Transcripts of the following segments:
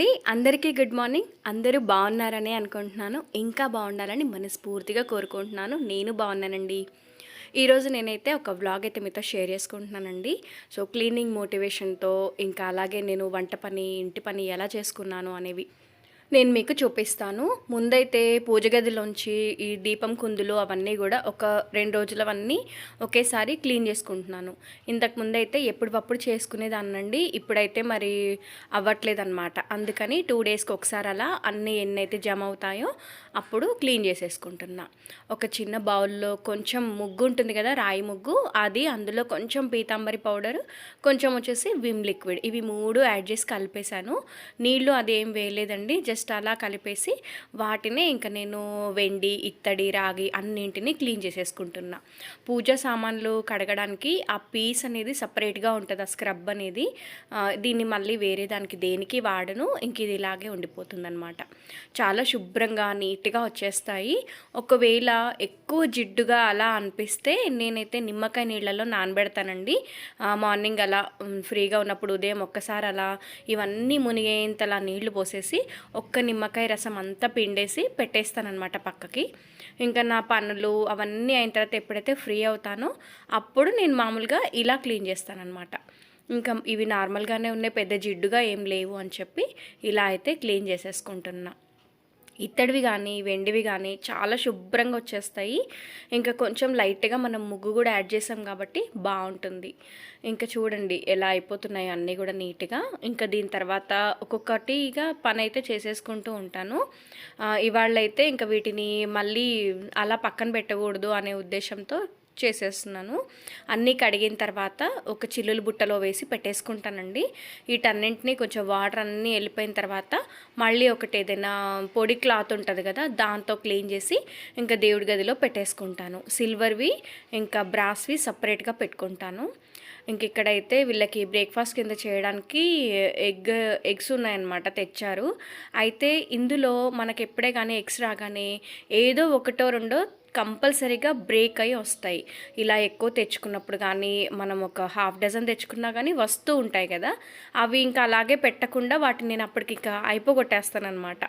అండి. అందరికీ good morning. అందరూ బాగున్నారని అనుకుంటున్నాను. ఇంకా బాగుండాలని మనస్ఫూర్తిగా కోరుకుంటున్నాను. నేను బాగున్నానండి. ఈరోజు నేనైతే ఒక వ్లాగ్ అయితే మీతో షేర్ చేసుకుంటున్నానండి. సో క్లీనింగ్ మోటివేషన్తో ఇంకా అలాగే నేను వంట పని ఇంటి పని ఎలా చేసుకున్నాను అనేవి నేను మీకు చూపిస్తాను. ముందైతే పూజ గదిలోంచి ఈ దీపం కుందులు అవన్నీ కూడా ఒక రెండు రోజులవన్నీ ఒకేసారి క్లీన్ చేసుకుంటున్నాను. ఇంతకు ముందైతే ఎప్పుడప్పుడు చేసుకునేదాన్నండి. ఇప్పుడైతే మరి అవ్వట్లేదన్నమాట. అందుకని టూ డేస్కి ఒకసారి అలా అన్నీ ఎన్నైతే జమ అవుతాయో అప్పుడు క్లీన్ చేసేసుకుంటున్నా. ఒక చిన్న బౌల్లో కొంచెం ముగ్గు ఉంటుంది కదా రాయి ముగ్గు. అది అందులో కొంచెం పీతాంబరి పౌడర్ కొంచెం వచ్చేసి విమ్ లిక్విడ్. ఇవి మూడు యాడ్ చేసి కలిపేశాను. నీళ్ళు అదేం వేయలేదండి. జస్ట్ అలా కలిపేసి వాటిని ఇంకా నేను వెండి ఇత్తడి రాగి అన్నింటినీ క్లీన్ చేసేసుకుంటున్నా. పూజ సామాన్లు కడగడానికి ఆ పీస్ అనేది సపరేట్గా ఉంటుంది ఆ స్క్రబ్ అనేది. దీన్ని మళ్ళీ వేరే దానికి దేనికి వాడను ఇంక ఇది ఇలాగే ఉండిపోతుందనమాట చాలా శుభ్రంగా నీట్గా వచ్చేస్తాయి. ఒకవేళ ఎక్కువ జిడ్డుగా అలా అనిపిస్తే నేనైతే నిమ్మకాయ నీళ్ళలో నానబెడతానండి. మార్నింగ్ అలా ఫ్రీగా ఉన్నప్పుడు ఉదయం ఒక్కసారి అలా ఇవన్నీ మునిగేంతలా నీళ్ళు పోసేసి ఒక్క ఒక్క నిమ్మకాయ రసం అంతా పిండేసి పెట్టేస్తానమాట పక్కకి. ఇంకా నా పనులు అవన్నీ అయిన తర్వాత ఎప్పుడైతే ఫ్రీ అవుతానో అప్పుడు నేను మామూలుగా ఇలా క్లీన్ చేస్తానన్నమాట. ఇంకా ఇవి నార్మల్గానే ఉన్నాయి పెద్ద జిడ్డుగా ఏం లేవు అని చెప్పి ఇలా అయితే క్లీన్ చేసేసుకుంటున్నా. ఇత్తడివి కానీ వెండివి కానీ చాలా శుభ్రంగా వచ్చేస్తాయి. ఇంకా కొంచెం లైట్గా మనం ముగ్గు కూడా యాడ్ చేసాం కాబట్టి బాగుంటుంది ఇంకా చూడండి ఎలా అయిపోతున్నాయి అన్నీ కూడా నీట్గా. ఇంకా దీని తర్వాత ఒక్కొక్కటిగా పని అయితే చేసేసుకుంటూ ఉంటాను. ఇవాళైతే ఇంకా వీటిని మళ్ళీ అలా పక్కన పెట్టకూడదు అనే ఉద్దేశంతో చేసేస్తున్నాను. అన్నీ కడిగిన తర్వాత ఒక చిల్లులు బుట్టలో వేసి పెట్టేసుకుంటానండి. వీటన్నింటినీ కొంచెం వాటర్ అన్నీ వెళ్ళిపోయిన తర్వాత మళ్ళీ ఒకటి ఏదైనా పొడి క్లాత్ ఉంటుంది కదా దాంతో క్లీన్ చేసి ఇంకా దేవుడి గదిలో పెట్టేసుకుంటాను. సిల్వర్వి ఇంకా బ్రాస్వి సపరేట్గా పెట్టుకుంటాను. ఇంక ఇక్కడైతే వీళ్ళకి బ్రేక్ఫాస్ట్ కింద చేయడానికి ఎగ్ ఎగ్స్ ఉన్నాయన్నమాట తెచ్చారు. అయితే ఇందులో మనకి ఎప్పుడే కానీ ఎగ్స్ రాగానే ఏదో ఒకటో రెండో కంపల్సరీగా బ్రేక్ అయి వస్తాయి. ఇలా ఎక్కువ తెచ్చుకున్నప్పుడు కానీ మనం ఒక హాఫ్ డజన్ తెచ్చుకున్నా కానీ వస్తూ ఉంటాయి కదా. అవి ఇంకా అలాగే పెట్టకుండా వాటిని నేను అప్పటికి ఇంకా అయిపోగొట్టేస్తానమాట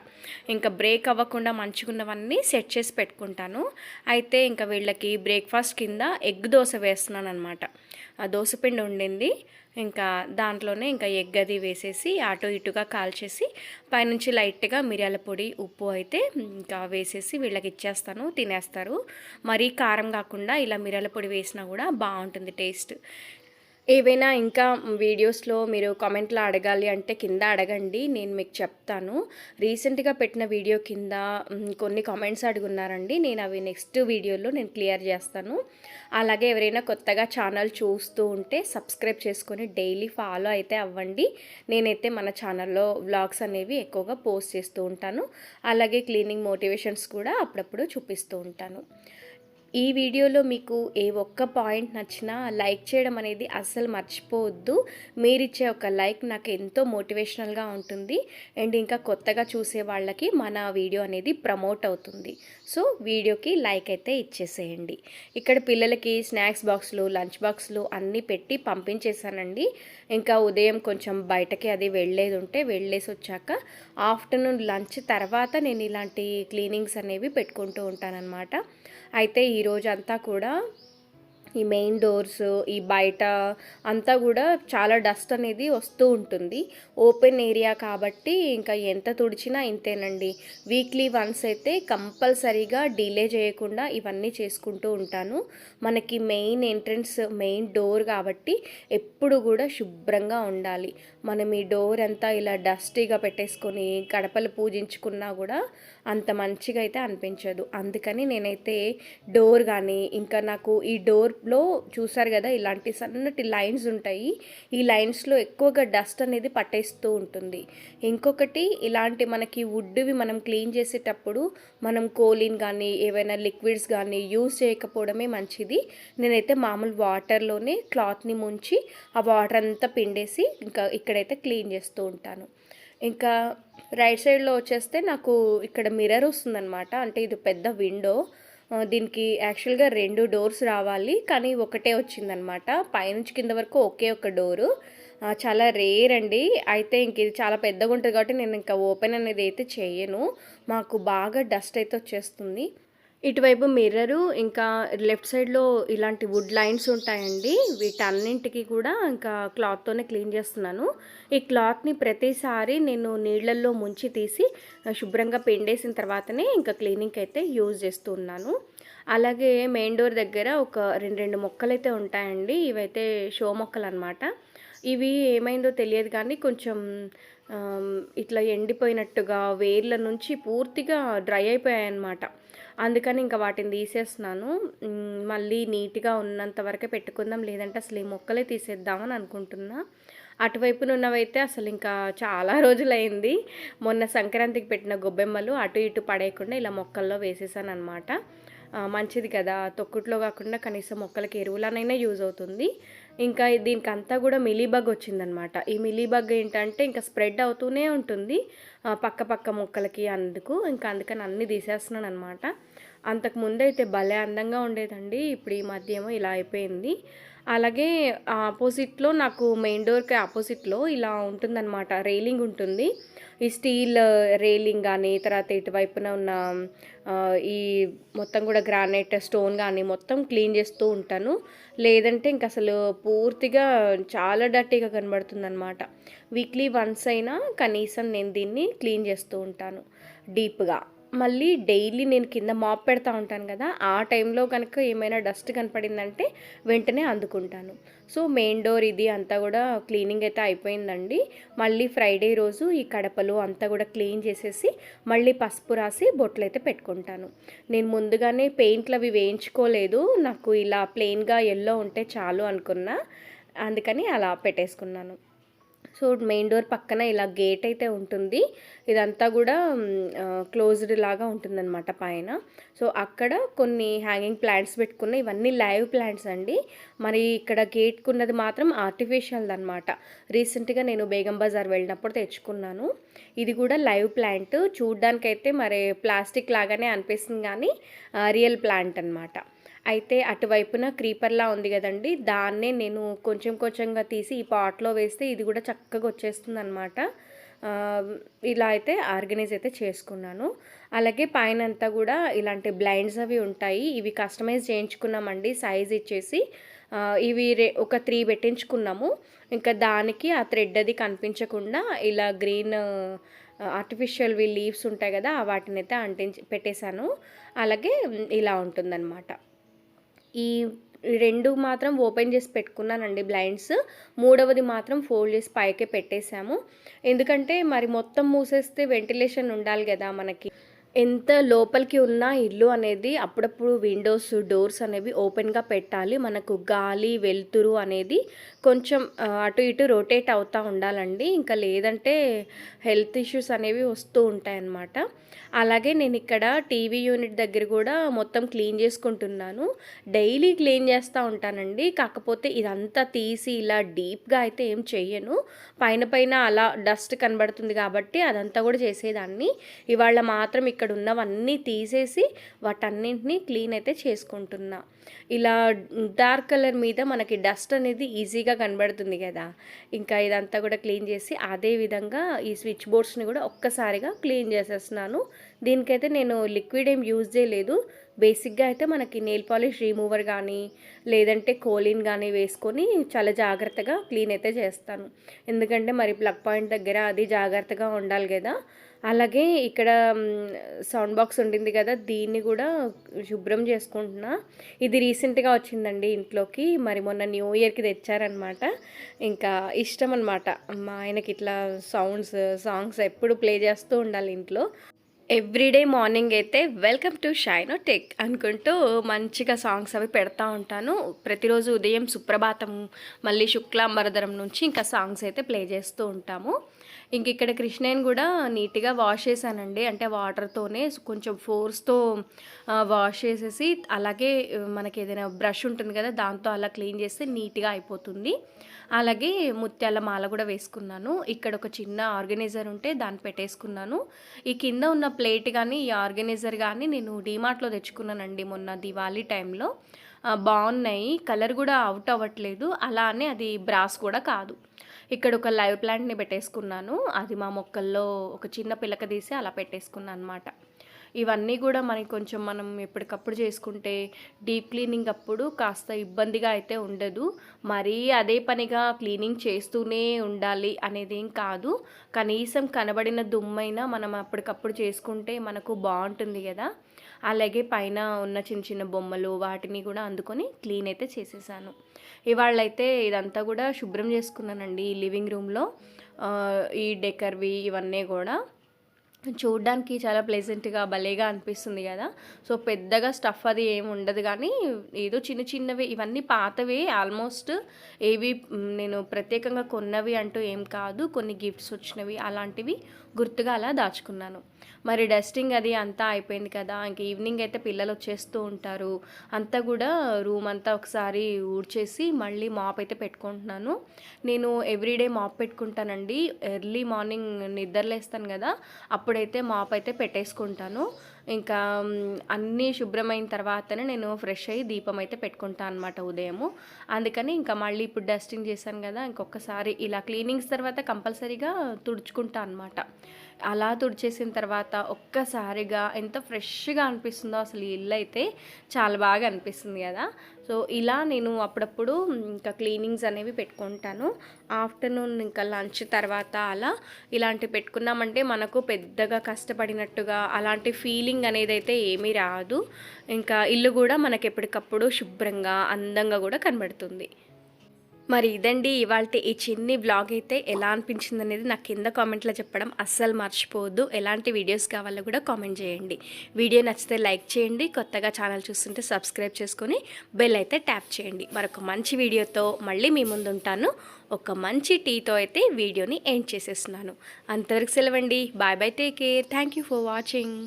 ఇంకా బ్రేక్ అవ్వకుండా మంచిగున్నవన్నీ సెట్ చేసి పెట్టుకుంటాను. అయితే ఇంకా వీళ్ళకి బ్రేక్ఫాస్ట్ కింద ఎగ్ దోశ వేస్తున్నాను అనమాట ఆ దోశపిండి ఉండింది ఇంకా దాంట్లోనే ఇంకా ఎగ్ అది వేసేసి అటు ఇటుగా కాల్చేసి పైనుంచి లైట్గా మిరియాల పొడి ఉప్పు అయితే ఇంకా వేసేసి వీళ్ళకి ఇచ్చేస్తాను తినేస్తారు. మరీ కారం కాకుండా ఇలా మిరియాల పొడి వేసినా కూడా బాగుంటుంది టేస్ట్. ఏవైనా ఇంకా వీడియోస్లో మీరు కామెంట్లో అడగాలి అంటే కింద అడగండి నేను మీకు చెప్తాను. రీసెంట్గా పెట్టిన వీడియో కింద కొన్ని కామెంట్స్ అడుగున్నారండి. నేను అవి నెక్స్ట్ వీడియోలో నేను క్లియర్ చేస్తాను. అలాగే ఎవరైనా కొత్తగా ఛానల్ చూస్తూ ఉంటే సబ్స్క్రైబ్ చేసుకొని డైలీ ఫాలో అయితే అవ్వండి. నేనైతే మన ఛానల్లో వ్లాగ్స్ అనేవి ఎక్కువగా పోస్ట్ చేస్తూ ఉంటాను. అలాగే క్లీనింగ్ మోటివేషన్స్ కూడా అప్పుడప్పుడు చూపిస్తూ ఉంటాను. ఈ వీడియోలో మీకు ఏ ఒక్క పాయింట్ నచ్చినా లైక్ చేయడం అనేది అస్సలు మర్చిపోవద్దు. మీరిచ్చే ఒక లైక్ నాకు ఎంతో మోటివేషనల్గా ఉంటుంది. అండ్ ఇంకా కొత్తగా చూసే వాళ్ళకి మన వీడియో అనేది ప్రమోట్ అవుతుంది. సో వీడియోకి లైక్ అయితే ఇచ్చేసేయండి. ఇక్కడ పిల్లలకి స్నాక్స్ బాక్స్లు లంచ్ బాక్స్లు అన్నీ పెట్టి పంపించేశానండి. ఇంకా ఉదయం కొంచెం బయటకి అది వెళ్ళేది ఉంటే వెళ్ళేసి వచ్చాక ఆఫ్టర్నూన్ లంచ్ తర్వాత నేను ఇలాంటి క్లీనింగ్స్ అనేవి పెట్టుకుంటూ ఉంటానన్నమాట. అయితే ఈ రోజంతా కూడా ఈ మెయిన్ డోర్స్ ఈ బయట అంతా కూడా చాలా డస్ట్ అనేది వస్తూ ఉంటుంది. ఓపెన్ ఏరియా కాబట్టి ఇంకా ఎంత తుడిచినా ఇంతేనండి. వీక్లీ వన్స్ అయితే కంపల్సరీగా డిలే చేయకుండా ఇవన్నీ చేసుకుంటూ ఉంటాను. మనకి మెయిన్ ఎంట్రన్స్ మెయిన్ డోర్ కాబట్టి ఎప్పుడు కూడా శుభ్రంగా ఉండాలి. మనం ఈ డోర్ అంతా ఇలా డస్టీగా పెట్టేసుకొని గడపలు పూజించుకున్నా కూడా అంత మంచిగా అయితే అనిపించదు. అందుకని నేనైతే డోర్ కానీ ఇంకా నాకు ఈ డోర్లో చూసారు కదా ఇలాంటి సన్నటి లైన్స్ ఉంటాయి. ఈ లైన్స్లో ఎక్కువగా డస్ట్ అనేది పట్టేస్తూ ఉంటుంది. ఇంకొకటి ఇలాంటి మనకి వుడ్వి మనం క్లీన్ చేసేటప్పుడు మనం కోలిన్ కానీ ఏవైనా లిక్విడ్స్ కానీ యూజ్ చేయకపోవడమే మంచిది. నేనైతే మామూలు వాటర్లోనే క్లాత్ని ముంచి ఆ వాటర్ అంతా పిండేసి ఇంకా ఇక్కడ ఇక్కడైతే క్లీన్ చేస్తూ ఉంటాను. ఇంకా రైట్ సైడ్లో వచ్చేస్తే నాకు ఇక్కడ మిర్రర్ వస్తుందన్నమాట. అంటే ఇది పెద్ద విండో. దీనికి యాక్చువల్గా రెండు డోర్స్ రావాలి. కానీ ఒకటే వచ్చిందనమాట పైనుంచి కింద వరకు ఒకే ఒక డోరు. చాలా రేర్ అండి. అయితే ఇంక ఇది చాలా పెద్దగా ఉంటుంది కాబట్టి నేను ఇంకా ఓపెన్ అనేది అయితే చేయను. మాకు బాగా డస్ట్ అయితే వచ్చేస్తుంది. ఇటువైపు మిర్రరు ఇంకా లెఫ్ట్ సైడ్లో ఇలాంటి వుడ్ లైన్స్ ఉంటాయండి. వీటన్నింటికి కూడా ఇంకా క్లాత్తోనే క్లీన్ చేస్తున్నాను. ఈ క్లాత్ని ప్రతిసారి నేను నీళ్ళల్లో ముంచి తీసి శుభ్రంగా పిండేసిన తర్వాతనే ఇంకా క్లీనింగ్ అయితే యూజ్ చేస్తూ ఉన్నాను. అలాగే మెయిన్ డోర్ దగ్గర ఒక రెండు రెండు మొక్కలు అయితే ఉంటాయండి. ఇవైతే షో మొక్కలు అనమాట ఇవి ఏమైందో తెలియదు కానీ కొంచెం ఇట్లా ఎండిపోయినట్టుగా వేర్ల నుంచి పూర్తిగా డ్రై అయిపోయాయి అన్నమాట అందుకని ఇంకా వాటిని తీసేస్తున్నాను. మళ్ళీ నీట్గా ఉన్నంత వరకే పెట్టుకుందాం. లేదంటే అసలు ఈ మొక్కలే తీసేద్దామని అనుకుంటున్నా. అటువైపున ఉన్నవైతే అసలు ఇంకా చాలా రోజులైంది. మొన్న సంక్రాంతికి పెట్టిన గొబ్బెమ్మలు అటు ఇటు పడేయకుండా ఇలా మొక్కల్లో వేసేసాను అనమాట మంచిది కదా. తొక్కుట్లో కాకుండా కనీసం మొక్కలకి ఎరువులనైనా యూజ్ అవుతుంది. ఇంకా దీనికి అంతా కూడా మిలీబగ్ వచ్చిందనమాట ఈ మిలీబగ్ ఏంటంటే ఇంకా స్ప్రెడ్ అవుతూనే ఉంటుంది. పక్క పక్క మొక్కలకి అందుకు. ఇంకా అందుకని అన్నీ తీసేస్తున్నాను అనమాట అంతకు ముందు అయితే భలే అందంగా ఉండేదండి. ఇప్పుడు ఈ మధ్య ఏమో ఇలా అయిపోయింది. అలాగే ఆపోజిట్లో నాకు మెయిన్ డోర్కి ఆపోజిట్లో ఇలా ఉంటుందన్నమాట. రైలింగ్ ఉంటుంది. ఈ స్టీల్ రైలింగ్ కానీ తర్వాత ఇటువైపున ఉన్న ఈ మొత్తం కూడా గ్రానైట్ స్టోన్ కానీ మొత్తం క్లీన్ చేస్తూ ఉంటాను. లేదంటే ఇంక అసలు పూర్తిగా చాలా డర్టీగా కనబడుతుంది అనమాట వీక్లీ వన్స్ అయినా కనీసం నేను దీన్ని క్లీన్ చేస్తూ ఉంటాను. డీప్గా. మళ్ళీ డైలీ నేను కింద మాప్ పెడతా ఉంటాను కదా ఆ టైంలో కనుక ఏమైనా డస్ట్ కనపడిందంటే వెంటనే అందుకుంటాను. సో మెయిన్ డోర్ ఇది అంతా కూడా క్లీనింగ్ అయితే అయిపోయిందండి. మళ్ళీ ఫ్రైడే రోజు ఈ కడపలు అంతా కూడా క్లీన్ చేసేసి మళ్ళీ పసుపు రాసి బొట్లు అయితే పెట్టుకుంటాను. నేను ముందుగానే పెయింట్లు అవి వేయించుకోలేదు నాకు ఇలా ప్లెయిన్గా ఎల్లో ఉంటే చాలు అనుకున్నా అందుకని అలా పెట్టేసుకున్నాను. సో మెయిన్ డోర్ పక్కన ఇలా గేట్ అయితే ఉంటుంది. ఇదంతా కూడా క్లోజ్డ్ లాగా ఉంటుందన్నమాట పైన. సో అక్కడ కొన్ని హ్యాంగింగ్ ప్లాంట్స్ పెట్టుకున్న ఇవన్నీ లైవ్ ప్లాంట్స్ అండి. మరి ఇక్కడ గేట్కున్నది మాత్రం ఆర్టిఫిషియల్ది అనమాట రీసెంట్గా నేను బేగం బజార్ వెళ్ళినప్పుడు తెచ్చుకున్నాను. ఇది కూడా లైవ్ ప్లాంట్. చూడ్డానికైతే మరి ప్లాస్టిక్ లాగానే అనిపిస్తుంది కానీ రియల్ ప్లాంట్ అనమాట అయితే అటువైపున క్రీపర్లా ఉంది కదండి దాన్నే నేను కొంచెం కొంచెంగా తీసి ఈ పాట్లో వేస్తే ఇది కూడా చక్కగా వచ్చేస్తుంది అనమాట ఇలా అయితే ఆర్గనైజ్ అయితే చేసుకున్నాను. అలాగే పైన అంతా కూడా ఇలాంటి బ్లైండ్స్ అవి ఉంటాయి ఇవి కస్టమైజ్ చేయించుకున్నామండి సైజ్ ఇచ్చేసి. ఇవి రే ఒక త్రీ పెట్టించుకున్నాము. ఇంకా దానికి ఆ థ్రెడ్ అది కనిపించకుండా ఇలా గ్రీన్ ఆర్టిఫిషియల్వి లీవ్స్ ఉంటాయి కదా వాటిని అయితే అంటించి పెట్టేశాను. అలాగే ఇలా ఉంటుందన్నమాట. ఈ రెండు మాత్రం ఓపెన్ చేసి పెట్టుకున్నానండి బ్లైండ్స్. మూడవది మాత్రం ఫోల్డ్ చేసి పైకే పెట్టేశాము. ఎందుకంటే మరి మొత్తం మూసేస్తే వెంటిలేషన్ ఉండాలి కదా మనకి. ఎంత లోపలికి ఉన్న ఇల్లు అనేది అప్పుడప్పుడు విండోస్ డోర్స్ అనేవి ఓపెన్గా పెట్టాలి. మనకు గాలి వెలుతురు అనేది కొంచెం అటు ఇటు రొటేట్ అవుతూ ఉండాలండి. ఇంకా లేదంటే హెల్త్ ఇష్యూస్ అనేవి వస్తూ ఉంటాయన్నమాట. అలాగే నేను ఇక్కడ టీవీ యూనిట్ దగ్గర కూడా మొత్తం క్లీన్ చేసుకుంటున్నాను. డైలీ క్లీన్ చేస్తూ ఉంటానండి. కాకపోతే ఇదంతా తీసి ఇలా డీప్గా అయితే ఏం చెయ్యను. పైన పైన అలా డస్ట్ కనబడుతుంది కాబట్టి అదంతా కూడా చేసేదాన్ని. ఇవాళ మాత్రం ఇక్కడ ఉన్నవన్నీ తీసేసి వాటన్నింటినీ క్లీన్ అయితే చేసుకుంటున్నా. ఇలా డార్క్ కలర్ మీద మనకి డస్ట్ అనేది ఈజీగా కనబడుతుంది కదా. ఇంకా ఇదంతా కూడా క్లీన్ చేసి అదే విధంగా ఈ స్విచ్ బోర్డ్స్ని కూడా ఒక్కసారిగా క్లీన్ చేసేస్తున్నాను. దీనికైతే నేను లిక్విడ్ ఏం యూజ్ చేయలేదు. బేసిక్గా అయితే మనకి నెయిల్ పాలిష్ రిమూవర్ కానీ లేదంటే కోలిన్ కానీ వేసుకొని చాలా జాగ్రత్తగా క్లీన్ అయితే చేస్తాను. ఎందుకంటే మరి ప్లగ్ పాయింట్ దగ్గర అది జాగ్రత్తగా ఉండాలి కదా. అలాగే ఇక్కడ సౌండ్ బాక్స్ ఉండింది కదా దీన్ని కూడా శుభ్రం చేసుకుంటున్నా. ఇది రీసెంట్గా వచ్చిందండి ఇంట్లోకి మరి మొన్న న్యూ ఇయర్కి తెచ్చారనమాట. ఇంకా ఇష్టం అనమాట మా ఆయనకి ఇట్లా సౌండ్స్ సాంగ్స్ ఎప్పుడు ప్లే చేస్తూ ఉండాలి ఇంట్లో. ఎవ్రీడే మార్నింగ్ అయితే వెల్కమ్ టు షైనో టెక్ అనుకుంటూ మంచిగా సాంగ్స్ అవి పెడతా ఉంటాను. ప్రతిరోజు ఉదయం సుప్రభాతం మళ్ళీ శుక్లాంబరధరం నుంచి ఇంకా సాంగ్స్ అయితే ప్లే చేస్తూ ఉంటాము. ఇంక ఇక్కడ కృష్ణయ్యని కూడా నీట్గా వాష్ చేశానండి. అంటే వాటర్తోనే కొంచెం ఫోర్స్తో వాష్ చేసేసి అలాగే మనకి ఏదైనా బ్రష్ ఉంటుంది కదా దాంతో అలా క్లీన్ చేస్తే నీట్గా అయిపోతుంది. అలాగే ముత్యాల మాల కూడా వేసుకున్నాను. ఇక్కడ ఒక చిన్న ఆర్గనైజర్ ఉంటే దాన్ని పెట్టేసుకున్నాను. ఈ కింద ఉన్న ప్లేట్ కానీ ఈ ఆర్గనైజర్ కానీ నేను డీమార్ట్లో తెచ్చుకున్నానండి మొన్న దివాళీ టైంలో. బాగున్నాయి. కలర్ కూడా అవుట్ అవ్వట్లేదు. అలానే అది బ్రాస్ కూడా కాదు. ఇక్కడ ఒక లైవ్ ప్లాంట్ని పెట్టేసుకున్నాను. అది మా మొక్కల్లో ఒక చిన్న పిలక తీసి అలా పెట్టేసుకున్నాను అనమాట ఇవన్నీ కూడా మనకి కొంచెం మనం ఎప్పటికప్పుడు చేసుకుంటే డీప్ క్లీనింగ్ అప్పుడు కాస్త ఇబ్బందిగా అయితే ఉండదు. మరీ అదే పనిగా క్లీనింగ్ చేస్తూనే ఉండాలి అనేది ఏం కాదు. కనీసం కనబడిన దుమ్మైనా మనం అప్పటికప్పుడు చేసుకుంటే మనకు బాగుంటుంది కదా. అలాగే పైన ఉన్న చిన్న చిన్న బొమ్మలు వాటిని కూడా అందుకొని క్లీన్ అయితే చేసేసాను. ఇవాళైతే ఇదంతా కూడా శుభ్రం చేసుకున్నానండి ఈ లివింగ్ రూమ్లో. ఈ డెకర్వి ఇవన్నీ కూడా. చూడ్డానికి చాలా ప్లెజెంట్గా భలేగా అనిపిస్తుంది కదా. సో పెద్దగా స్టఫ్ అది ఏమి ఉండదు కానీ ఏదో చిన్న చిన్నవి ఇవన్నీ పాతవి ఆల్మోస్ట్ ఏవి నేను ప్రత్యేకంగా కొన్నవి అంటూ ఏం కాదు. కొన్ని గిఫ్ట్స్ వచ్చినవి అలాంటివి గుర్తుగా అలా దాచుకున్నాను. మరి డస్టింగ్ అది అంతా అయిపోయింది కదా ఇంక ఈవినింగ్ అయితే పిల్లలు వచ్చేస్తూ ఉంటారు. అంతా కూడా రూమ్ అంతా ఒకసారి ఊడ్చేసి మళ్ళీ మాప్ అయితే పెట్టుకుంటున్నాను. నేను ఎవ్రీడే మాప్ పెట్టుకుంటానండి. ఎర్లీ మార్నింగ్ నిద్రలేస్తాను కదా అప్పుడైతే మాప్ అయితే పెట్టేసుకుంటాను. ఇంకా అన్నీ శుభ్రమైన తర్వాతనే నేను ఫ్రెష్ అయ్యి దీపం అయితే పెట్టుకుంటాను అనమాట ఉదయము. అందుకని ఇంకా మళ్ళీ ఇప్పుడు డస్టింగ్ చేశాను కదా ఇంకొకసారి ఇలా క్లీనింగ్స్ తర్వాత కంపల్సరీగా తుడుచుకుంటా అనమాట అలా తుడిచేసిన తర్వాత ఒక్కసారిగా ఎంత ఫ్రెష్గా అనిపిస్తుందో అసలు ఈ ఇల్లు అయితే చాలా బాగా అనిపిస్తుంది కదా. సో ఇలా నేను అప్పుడప్పుడు ఇంకా క్లీనింగ్స్ అనేవి పెట్టుకుంటాను. ఆఫ్టర్నూన్ ఇంకా లంచ్ తర్వాత అలా ఇలాంటివి పెట్టుకున్నామంటే మనకు పెద్దగా కష్టపడినట్టుగా అలాంటి ఫీలింగ్ అనేది అయితే ఏమీ రాదు. ఇంకా ఇల్లు కూడా మనకి ఎప్పటికప్పుడు శుభ్రంగా అందంగా కూడా కనబడుతుంది. మరి ఇదండి ఇవాళ ఈ చిన్ని బ్లాగ్ అయితే ఎలా అనిపించింది అనేది నాకు కింద కామెంట్లో చెప్పడం అస్సలు మర్చిపోవద్దు. ఎలాంటి వీడియోస్ కావాలో కూడా కామెంట్ చేయండి. వీడియో నచ్చితే లైక్ చేయండి కొత్తగా ఛానల్ చూస్తుంటే సబ్స్క్రైబ్ చేసుకొని బెల్ అయితే ట్యాప్ చేయండి. మరొక మంచి వీడియోతో మళ్ళీ మీ ముందు ఉంటాను. ఒక మంచి టీతో అయితే వీడియోని ఎండ్ చేసేస్తున్నాను. అంతవరకు సెలవండి. Bye bye take care thank you for watching